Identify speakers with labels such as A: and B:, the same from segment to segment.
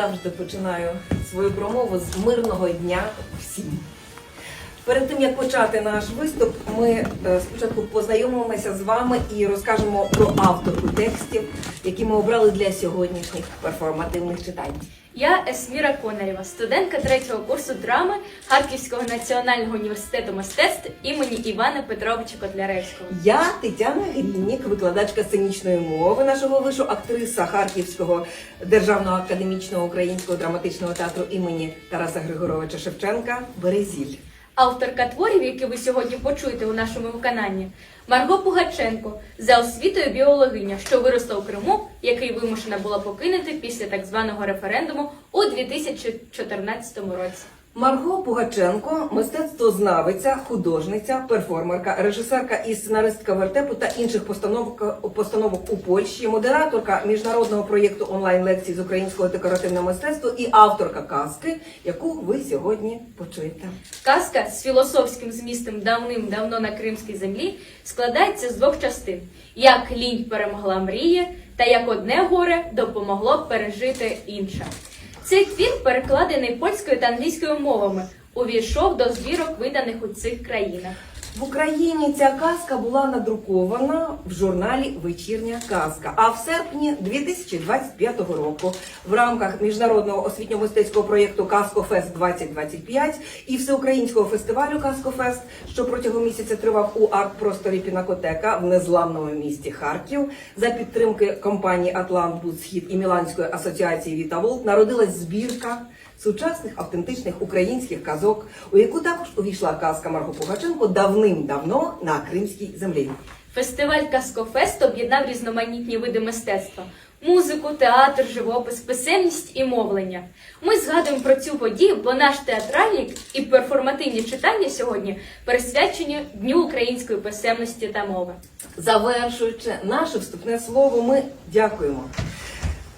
A: Завжди, починаю свою промову з мирного дня. Перед тим як почати наш виступ, ми е, спочатку познайомимося з вами і розкажемо про авторку текстів, які ми обрали для сьогоднішніх перформативних читань.
B: Я Есміра Конарєва, студентка третього курсу драми Харківського національного університету мистецтв імені Івана Петровича Котляревського.
A: Я Тетяна Грінік, викладачка сценічної мови нашого вишу, актриса Харківського державного академічного українського драматичного театру імені Тараса Григоровича Шевченка Березіль.
B: Авторка творів, які ви сьогодні почуєте у нашому виконанні, Марго Пугаченко за освітою біологиня, що виросла у Криму, який вимушена була покинути після так званого референдуму у 2014 році.
A: Марго Пугаченко, мистецтвознавиця, художниця, перформерка, режисерка і сценаристка вертепу та інших постановок, постановок у Польщі, модераторка міжнародного проєкту онлайн-лекцій з українського декоративного мистецтва і авторка казки, яку ви сьогодні почуєте.
B: Казка з філософським змістом давним-давно на кримській землі складається з двох частин: як лінь перемогла мрії, та як одне горе допомогло пережити інше. Цей твір, перекладений польською та англійською мовами, увійшов до збірок, виданих у цих країнах.
A: В Україні ця казка була надрукована в журналі Вечірня казка. А в серпні 2025 року в рамках міжнародного освітньо-мистецького проєкту Казкофест 2025 і всеукраїнського фестивалю Казкофест, що протягом місяця тривав у арт-просторі Пінакотека в незламному місті Харків, за підтримки компанії Атлант Схід і Міланської асоціації Віта Волт народилась збірка сучасних автентичних українських казок, у яку також увійшла казка Марго Пугаченко давним-давно на кримській землі.
B: Фестиваль Казкофест об'єднав різноманітні види мистецтва: музику, театр, живопис, писемність і мовлення. Ми згадуємо про цю подію, бо наш театральник і перформативні читання сьогодні присвячені Дню української писемності та мови.
A: Завершуючи наше вступне слово, ми дякуємо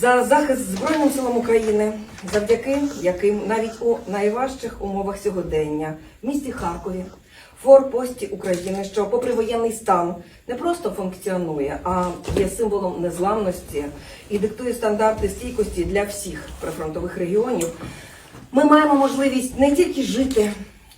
A: за захист Збройним силам України, завдяки яким навіть у найважчих умовах сьогодення в місті Харкові, форпості України, що, попри воєнний стан, не просто функціонує, а є символом незламності і диктує стандарти стійкості для всіх прифронтових регіонів. Ми маємо можливість не тільки жити,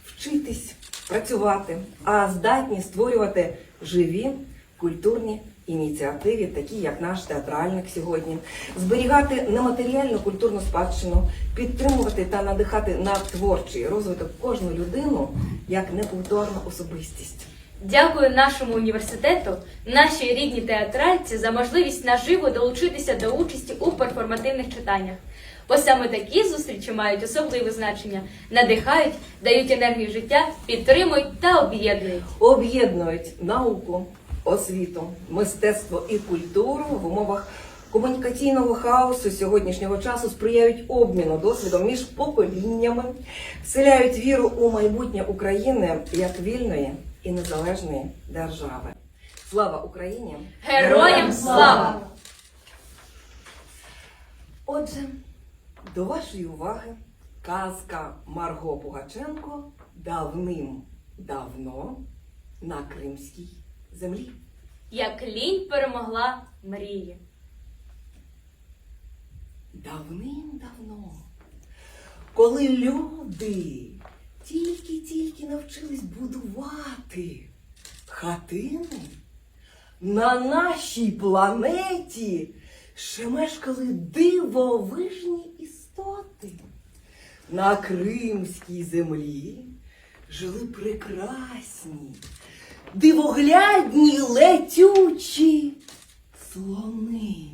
A: вчитись, працювати, а здатні створювати живі культурні ініціативи, такі як наш театральник сьогодні, зберігати нематеріальну культурну спадщину, підтримувати та надихати на творчий розвиток кожну людину як неповторну особистість.
B: Дякую нашому університету, нашій рідній театральці за можливість наживо долучитися до участі у перформативних читаннях. Бо саме такі зустрічі мають особливе значення, надихають, дають енергію життя, підтримують та об'єднують.
A: об'єднують науку, освіту, мистецтво і культуру в умовах комунікаційного хаосу сьогоднішнього часу сприяють обміну досвідом між поколіннями, вселяють віру у майбутнє України як вільної і незалежної держави. Слава Україні!
B: Героям слава!
A: Отже, до вашої уваги казка Марго Пугаченко давним-давно на кримській землі.
B: Як лінь перемогла мрії.
A: Давним-давно, коли люди тільки-тільки навчились будувати хатини, на нашій планеті ще мешкали дивовижні істоти. На кримській землі жили прекрасні, дивоглядні летючі слони.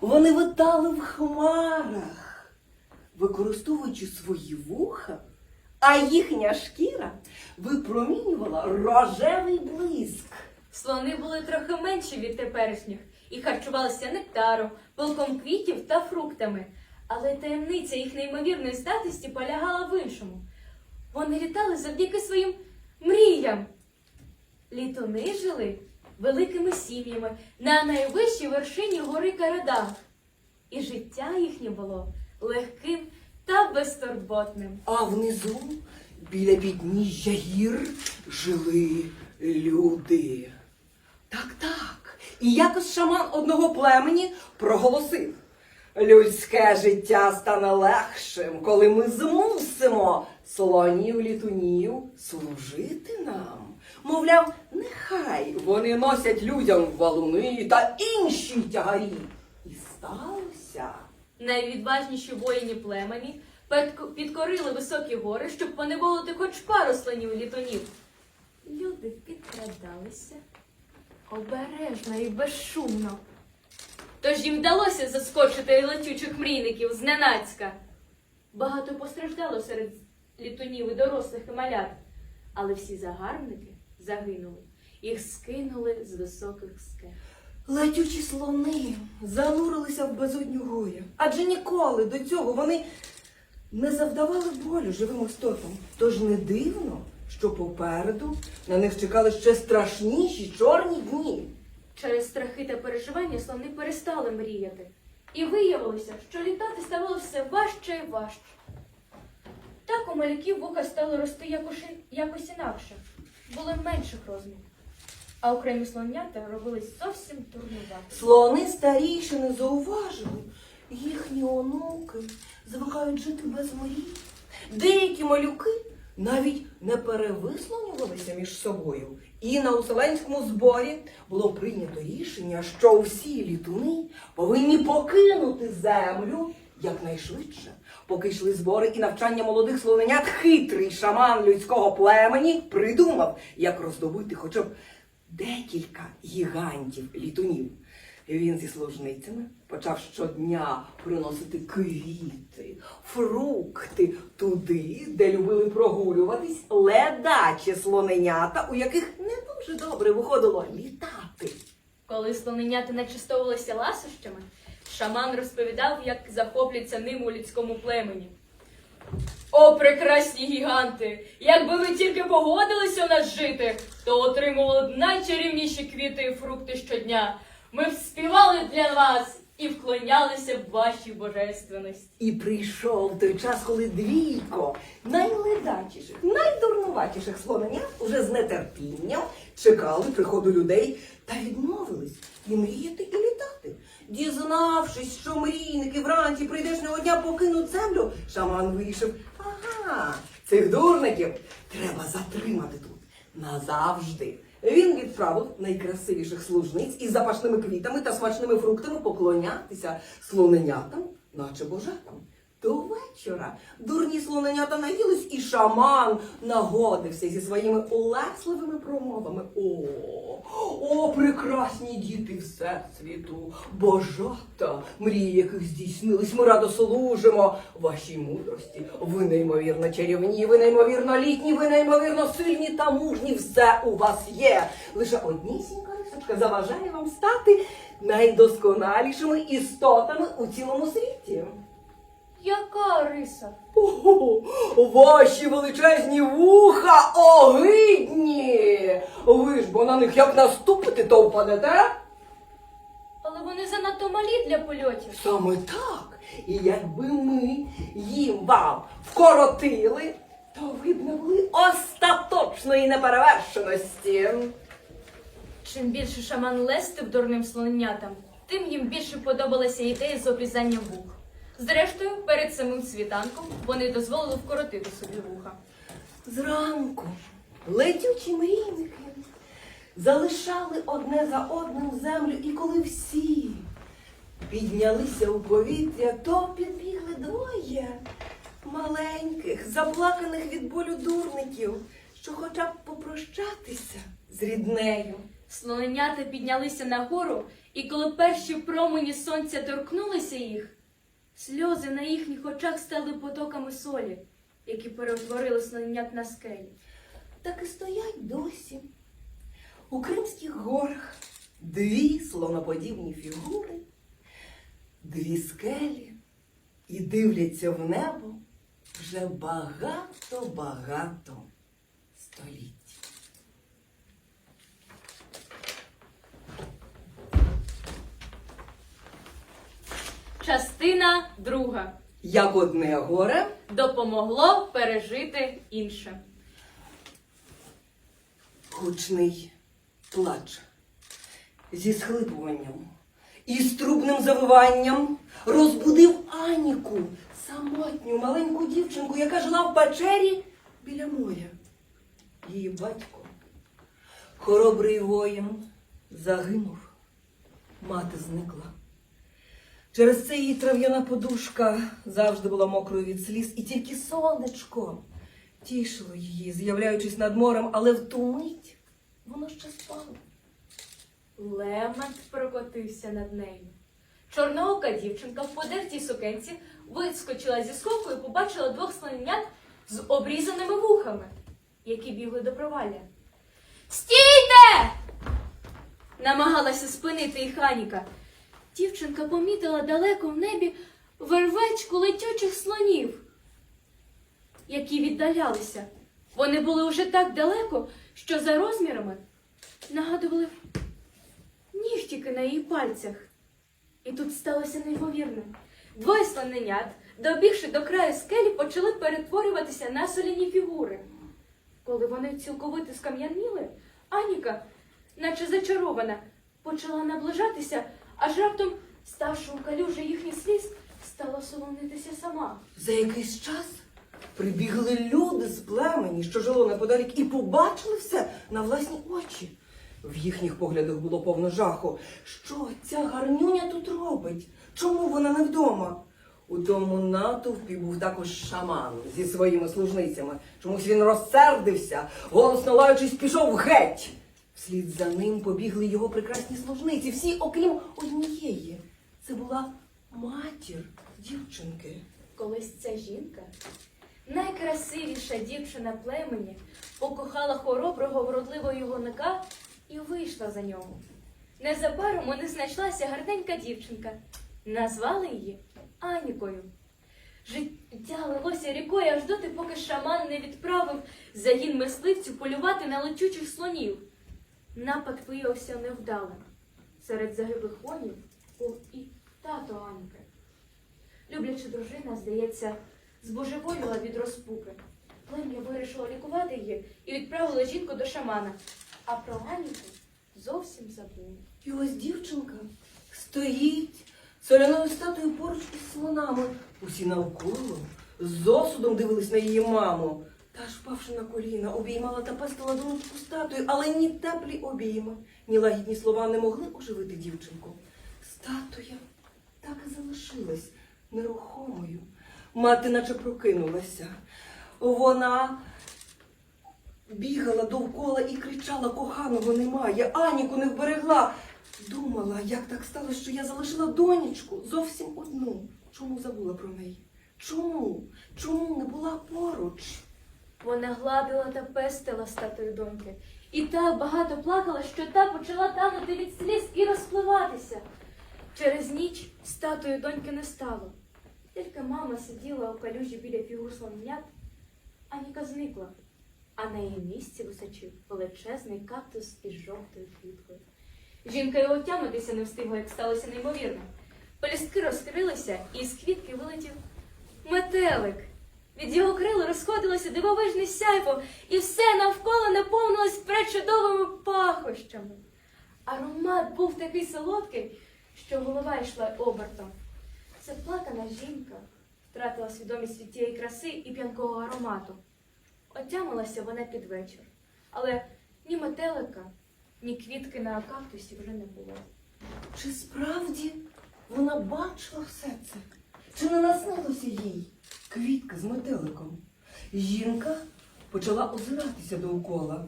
A: Вони витали в хмарах, використовуючи свої вуха, а їхня шкіра випромінювала рожевий блиск.
B: Слони були трохи менші від теперішніх і харчувалися нектаром, пилком квітів та фруктами. Але таємниця їх неймовірної здатності полягала в іншому. Вони літали завдяки своїм мріям. Літуни жили великими сім'ями на найвищій вершині гори Карадан. І життя їхнє було легким та безтурботним.
A: А внизу, біля підніжжя гір, жили люди. Так, так. І якось шаман одного племені проголосив: Людське життя стане легшим, коли ми змусимо слонів літунів служити нам. Мовляв, нехай вони носять людям валуни та інші тягарі. І сталося.
B: Найвідважніші воїні племені підкорили високі гори, щоб поневолити хоч пару слонів літунів. Люди підкрадалися обережно і безшумно. Тож їм вдалося заскочити летючих мрійників зненацька. Багато постраждало серед літунів і дорослих і малят, але всі загарбники загинули. Їх скинули з високих скель.
A: Летючі слони занурилися в безодню горя. Адже ніколи до цього вони не завдавали болю живим істотам. Тож не дивно, що попереду на них чекали ще страшніші чорні дні.
B: Через страхи та переживання слони перестали мріяти. І виявилося, що літати ставало все важче і важче. Так у малюків вуха стали рости якось інакше, були менших розмірів. А окремі слонята робились зовсім дурнуваті.
A: Слони старіші не зауважили. Їхні онуки звикають жити без мрій. Деякі малюки навіть не перевисловлювалися між собою. І на уселенському зборі було прийнято рішення, що всі літуни повинні покинути землю якнайшвидше. Поки йшли збори і навчання молодих слоненят, хитрий шаман людського племені придумав, як роздобути хоча б декілька гігантів літунів. Він зі служницями почав щодня приносити квіти, фрукти туди, де любили прогулюватись ледачі слоненята, у яких не дуже добре виходило літати.
B: Коли слоненята начастовувалися ласощами, шаман розповідав, як захопляться ним у людському племені. О, прекрасні гіганти! Якби ви тільки погодилися у нас жити, то отримували б найчарівніші квіти і фрукти щодня. Ми б співали для вас і вклонялися б вашій божественності.
A: І прийшов той час, коли двійко найледачіших, найдурнуватіших слоненят уже з нетерпінням чекали приходу людей та відмовились і мріяти, і літати. Дізнавшись, що мрійники вранці прийдешнього дня покинуть землю, шаман вирішив, ага, цих дурників треба затримати тут назавжди. Він відправив найкрасивіших служниць із запашними квітами та смачними фруктами поклонятися слоненятам, наче божатам. До вечора дурні слоненята наїлись, і шаман нагодився зі своїми улесливими промовами. О, прекрасні діти всесвіту, божата, мрії яких здійснились, ми радо служимо вашій мудрості. Ви неймовірно чарівні, ви неймовірно літні, ви неймовірно сильні та мужні. Все у вас є. Лише однісінька рисочка заважає вам стати найдосконалішими істотами у цілому світі.
B: Яка риса?
A: Ого, ваші величезні вуха огидні! Ви ж бо на них як наступите, то впадете?
B: Але вони занадто малі для польотів.
A: Саме так. І якби ми їм вам вкоротили, то ви б набули остаточної неперевершеності.
B: Чим більше шаман лестив дурним слоненятам, тим їм більше подобалася ідея з обрізанням вух. Зрештою, перед самим світанком вони дозволили вкоротити собі вуха.
A: Зранку летючі мрійники залишали одне за одним землю, і коли всі піднялися у повітря, то підбігли двоє маленьких, заплаканих від болю дурників, що хоча б попрощатися з ріднею.
B: Слоненята піднялися нагору, і коли перші промені сонця торкнулися їх, сльози на їхніх очах стали потоками солі, які перетворили слоненят на скелі.
A: Так і стоять досі. У Кримських горах дві слоноподібні фігури, дві скелі і дивляться в небо вже багато-багато століть.
B: Частина друга.
A: Як одне горе,
B: Допомогло пережити інше.
A: гучний плач зі схлипуванням і з трубним завиванням розбудив Аніку, самотню маленьку дівчинку, яка жила в печері біля моря. Її батько, хоробрий воїн, загинув, мати зникла. Через це її трав'яна подушка завжди була мокрою від сліз, і тільки сонечко тішило її, з'являючись над морем, але в ту мить воно ще спало.
B: Лемент прокотився над нею. Чорноока дівчинка в подертій сукенці вискочила зі сховку і побачила двох слоненят з обрізаними вухами, які бігли до провалля. Стійте! намагалася спинити їх Аніка. Дівчинка помітила далеко в небі вервечку летючих слонів, які віддалялися. Вони були уже так далеко, що за розмірами нагадували нігтіки на її пальцях. І тут сталося неймовірне. Двоє слоненят, добігши до краю скелі, почали перетворюватися на соляні фігури. Коли вони цілковито скам'яніли, Аніка, наче зачарована, почала наближатися, аж раптом, ставши у калюжі їхніх сліз, стала солонитися сама.
A: За якийсь час прибігли люди з племені, що жило неподалік, і побачили все на власні очі. В їхніх поглядах було повно жаху. Що ця гарнюня тут робить? Чому вона не вдома? У тому натовпі був також шаман зі своїми служницями. Чомусь він розсердився, голосно лаючись, пішов геть. Вслід за ним побігли його прекрасні служниці, всі, окрім однієї. Це була матір дівчинки.
B: Колись ця жінка, найкрасивіша дівчина племені, покохала хороброго вродливого юника і вийшла за нього. Незабаром у них знайшлася гарненька дівчинка. Назвали її Анікою. Життя лилося рікою аж доти, поки шаман не відправив загін мисливців полювати на летючих слонів. Напад виявився невдалим. Серед загиблих воїнів був і тато Аніки. Любляча дружина, здається, збожеволіла від розпуки. Плем'я вирішило лікувати її і відправило жінку до шамана. А про Аніку зовсім забули.
A: І ось дівчинка стоїть соляною статуєю поруч із слонами. Усі навколо з осудом дивились на її маму. Та ж, впавши на коліна, обіймала та пестила донечку статую, але ні теплі обійми, ні лагідні слова не могли оживити дівчинку. Статуя так і залишилась нерухомою. Мати наче прокинулася. Вона бігала довкола і кричала, коханого немає, Аніку не вберегла. Думала, як так сталося, що я залишила донечку зовсім одну. Чому забула про неї? Чому? Чому не була поруч?
B: Вона гладила та пестила статую доньки. І так багато плакала, що та почала танути від сліз і розпливатися. Через ніч статуї доньки не стало. Тільки мама сиділа у калюжі біля фігур слоненят, Аніка зникла, а на її місці височив величезний кактус із жовтою квіткою. Жінка й отямитися не встигла, як сталося неймовірно. Полістки розкрилися, і з квітки вилетів метелик. Від його крил розходилося дивовижне сяйво, і все навколо наповнилось пречудовими пахощами. Аромат був такий солодкий, що голова йшла обертом. Заплакана жінка втратила свідомість від тієї краси і п'янкого аромату. Отямилася вона під вечір, але ні метелика, ні квітки на кактусі вже не було.
A: Чи справді вона бачила все це? Чи не наснилося їй квітка з метеликом? Жінка почала озиратися довкола.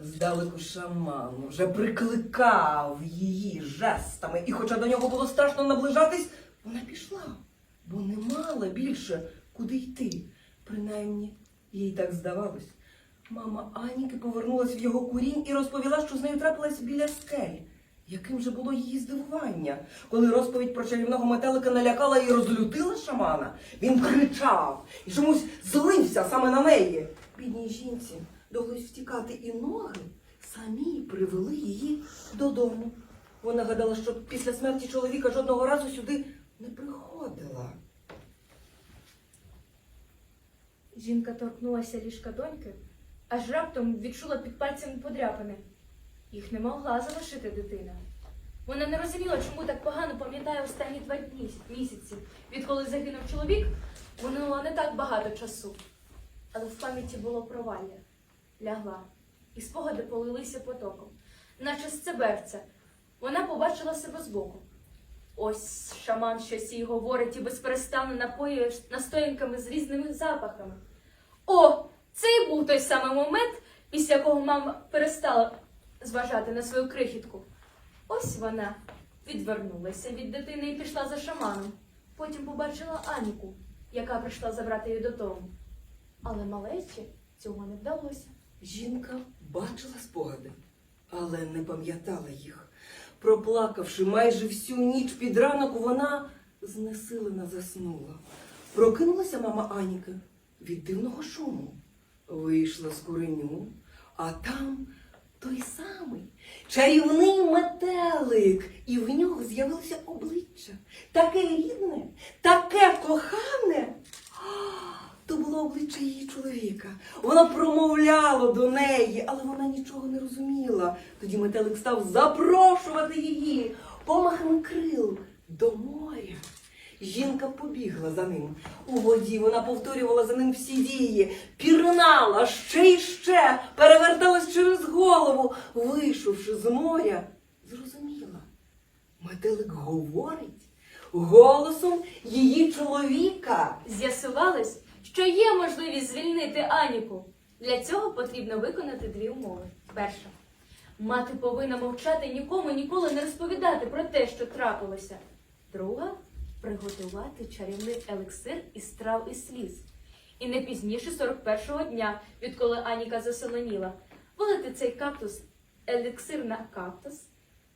A: Здалеку шаман вже прикликав її жестами, і хоча до нього було страшно наближатись, вона пішла, бо не мала більше куди йти. Принаймні, їй так здавалось. Мама Аніки повернулася в його курінь і розповіла, що з нею трапилось біля скель. Яким же було її здивування, коли розповідь про чарівного метелика налякала і розлютила шамана. Він кричав і чомусь злився саме на неї. Бідній жінці довелось втікати, і ноги самі привели її додому. Вона гадала, що після смерті чоловіка жодного разу сюди не приходила.
B: Жінка торкнулася ліжка доньки, аж раптом відчула під пальцями подряпини. Їх не могла залишити дитина. Вона не розуміла, чому так погано пам'ятає останні два дні місяці. Відколи загинув чоловік, минуло не так багато часу. Але в пам'яті було провалля. Лягла, і спогади полилися потоком, наче з цеберця. Вона побачила себе збоку. Ось шаман щось їй говорить і безперестанно напоює настоянками з різними запахами. О, це і був той самий момент, після якого мама перестала зважати на свою крихітку. Ось вона відвернулася від дитини і пішла за шаманом. Потім побачила Аніку, яка прийшла забрати її додому. Але малечі цього не вдалося.
A: Жінка бачила спогади, але не пам'ятала їх. Проплакавши майже всю ніч під ранок, вона знесилена заснула. Прокинулася мама Аніки від дивного шуму. Вийшла з куреню, а там той самий чарівний метелик, і в нього з'явилося обличчя. Таке рідне, таке кохане. То було обличчя її чоловіка. Вона промовляла до неї, але вона нічого не розуміла. Тоді метелик став запрошувати її помахами крил до моря. Жінка побігла за ним. У воді вона повторювала за ним всі дії, пірнала ще й ще, переверталась через голову, вийшовши з моря, зрозуміла. Метелик говорить голосом її чоловіка.
B: З'ясувалось, що є можливість звільнити Аніку. Для цього потрібно виконати дві умови. Перша. Мати повинна мовчати нікому ніколи не розповідати про те, що трапилося. Друга приготувати чарівний елексир із трав і сліз. І не пізніше 41-го дня, відколи Аніка заселеніла, вилити цей кактус, елексир на кактус,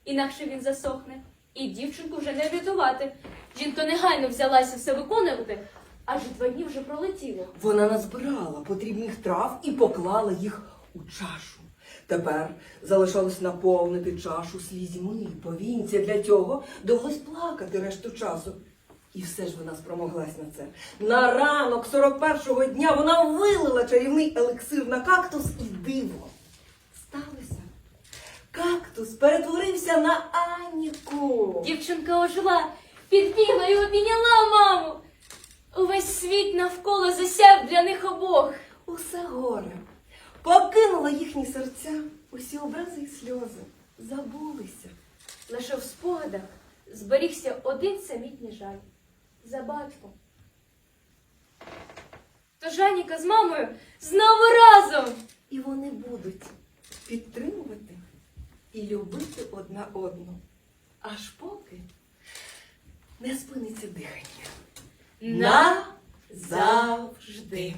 B: інакше він засохне, і дівчинку вже не врятувати. Жінка негайно взялася все виконувати, аж два дні вже пролетіло.
A: Вона назбирала потрібних трав і поклала їх у чашу. Тепер залишалось наповнити чашу слізьми повінця. Для цього довелось плакати решту часу. І все ж вона спромоглась на це. На ранок 41-го дня вона вилила чарівний елексир на кактус і диво. Сталося. Кактус перетворився на Аніку.
B: Дівчинка ожила, підбігла і обійняла маму. Увесь світ навколо засяв для них обох.
A: Усе горе. Покинула їхні серця, усі образи і сльози. Забулися.
B: Лише в спогадах зберігся один самітній жаль за батьком. То Жаніка з мамою знову разом.
A: І вони будуть підтримувати і любити одна одну. Аж поки не спиниться дихання. Назавжди.